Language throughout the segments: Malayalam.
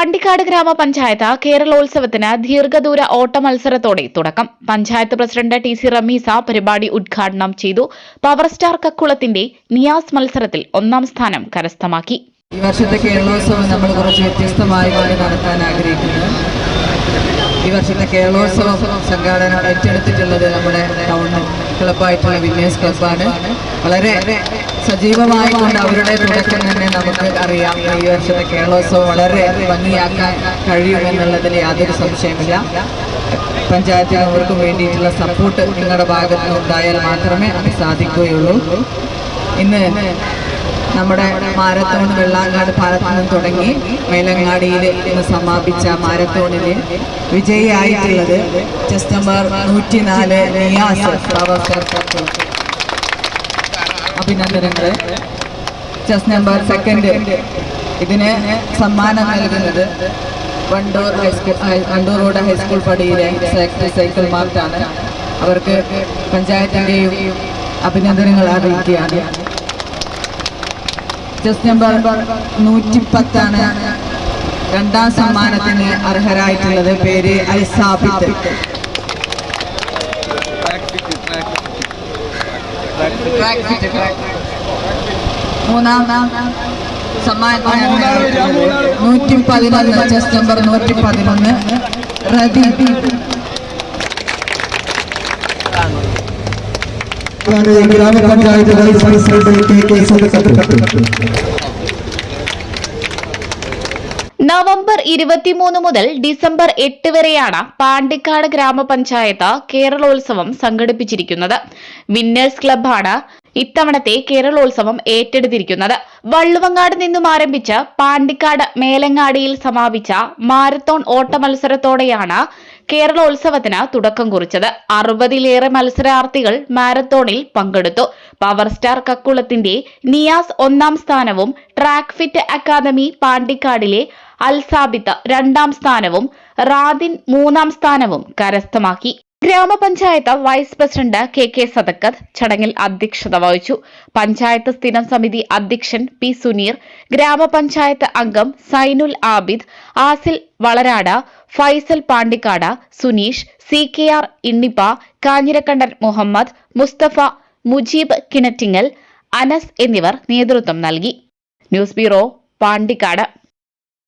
പാണ്ടിക്കാട് ഗ്രാമപഞ്ചായത്ത് കേരളോത്സവത്തിന് ദീർഘദൂര ഓട്ട മത്സരത്തോടെ തുടക്കം. Panchayat president T C Ramisa പരിപാടി ഉദ്ഘാടനം ചെയ്തു. പവർ സ്റ്റാർ കക്കുളത്തിന്റെ നിയാസ് മത്സരത്തിൽ ഒന്നാം സ്ഥാനം കരസ്ഥമാക്കി. ഈ വർഷത്തെ കേരളോത്സവം നമ്മൾ കുറച്ച് വ്യത്യസ്തമായി നടത്താൻ ആഗ്രഹിക്കുന്നു. ഈ വർഷത്തെ കേരളോത്സവം സംഘാടന ഏറ്റെടുത്തിട്ടുള്ളത് നമ്മുടെ ടൗൺ ക്ലബ്ബായിട്ടുള്ള വില്ലേജ് ക്ലബ്ബാണ് വളരെ സജീവമായി കൊണ്ട് അവരുടെ തുടക്കം തന്നെ നമുക്ക് അറിയാം. ഈ വർഷത്തെ കേരളോത്സവം വളരെ ഭംഗിയാക്കാൻ കഴിയുമെന്നുള്ളതിൽ യാതൊരു സംശയമില്ല. പഞ്ചായത്തിന് അവർക്കും വേണ്ടിയിട്ടുള്ള സപ്പോർട്ട് നിങ്ങളുടെ ഭാഗത്ത് ഉണ്ടായാൽ മാത്രമേ അത് സാധിക്കുകയുള്ളൂ. ഇന്ന് നമ്മുടെ മാരത്തോൺ വെള്ളാങ്ങാട് പാലത്തിൽ നിന്ന് തുടങ്ങി മേലങ്ങാടിയിൽ ഇന്ന് സമാപിച്ച മാരത്തോണിന് വിജയിയായിട്ടുള്ളത് ചെസ്റ്റംബർ നൂറ്റിനാല് നിയാസ് കപ്പ്. അഭിനന്ദനങ്ങൾ ചെസ് നമ്പർ സെക്കൻഡ് ഇതിന് സമ്മാനം നൽകുന്നത് Wandoor high school Wandoor road high school പടിയിലെ cycle മാർട്ടാണ് അവർക്ക് പഞ്ചായത്തിന്റെയും അഭിനന്ദനങ്ങൾ അറിയിക്കുകയാണ്. ചെസ് നമ്പർ നൂറ്റി പത്താണ് രണ്ടാം സമ്മാനത്തിന് അർഹരായിട്ടുള്ളത്. പേര് അൽസാബിത്ത് മൂന്നാം സമ്മാനത്തിന് നൂറ്റി പതിനൊന്ന് ചെസ് നമ്പർ നൂറ്റി പതിനൊന്ന് റതി. ഗ്രാമപഞ്ചായത്ത് vice president K K Sadakkath November ഇരുപത്തിമൂന്ന് മുതൽ ഡിസംബർ എട്ട് വരെയാണ് പാണ്ടിക്കാട് ഗ്രാമപഞ്ചായത്ത് കേരളോത്സവം സംഘടിപ്പിച്ചിരിക്കുന്നത്. വിന്നേഴ്സ് ക്ലബാണ് ഇത്തവണത്തെ കേരളോത്സവം ഏറ്റെടുത്തിരിക്കുന്നത്. വള്ളുവങ്ങാട് നിന്നും ആരംഭിച്ച് പാണ്ടിക്കാട് മേലങ്ങാടിയിൽ സമാപിച്ച മാരത്തോൺ ഓട്ട മത്സരത്തോടെയാണ് കേരളോത്സവത്തിന് തുടക്കം കുറിച്ചത്. അറുപതിലേറെ മത്സരാർത്ഥികൾ മാരത്തോണിൽ പങ്കെടുത്തു. പവർ സ്റ്റാർ കക്കുളത്തിന്റെ നിയാസ് ഒന്നാം സ്ഥാനവും ട്രാക്ക് ഫിറ്റ് അക്കാദമി പാണ്ടിക്കാടിലെ അൽസാബിത്ത് രണ്ടാം സ്ഥാനവും റാദിൻ മൂന്നാം സ്ഥാനവും കരസ്ഥമാക്കി. ഗ്രാമപഞ്ചായത്ത് vice president K K Sadakkath ചടങ്ങിൽ അധ്യക്ഷത വഹിച്ചു. പഞ്ചായത്ത് സ്ഥിരം സമിതി അധ്യക്ഷൻ പി സുനീർ ഗ്രാമപഞ്ചായത്ത് അംഗം Zainul Abid Asil വളരാട Faisal Pandikkad Suneesh C K R Innippa Kanjirakandan Muhammad Musthafa Mujeeb Kinattingal Anas എന്നിവർ നേതൃത്വം നൽകി. News bureau Pandikkad.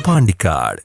പാണ്ടിക്കാട്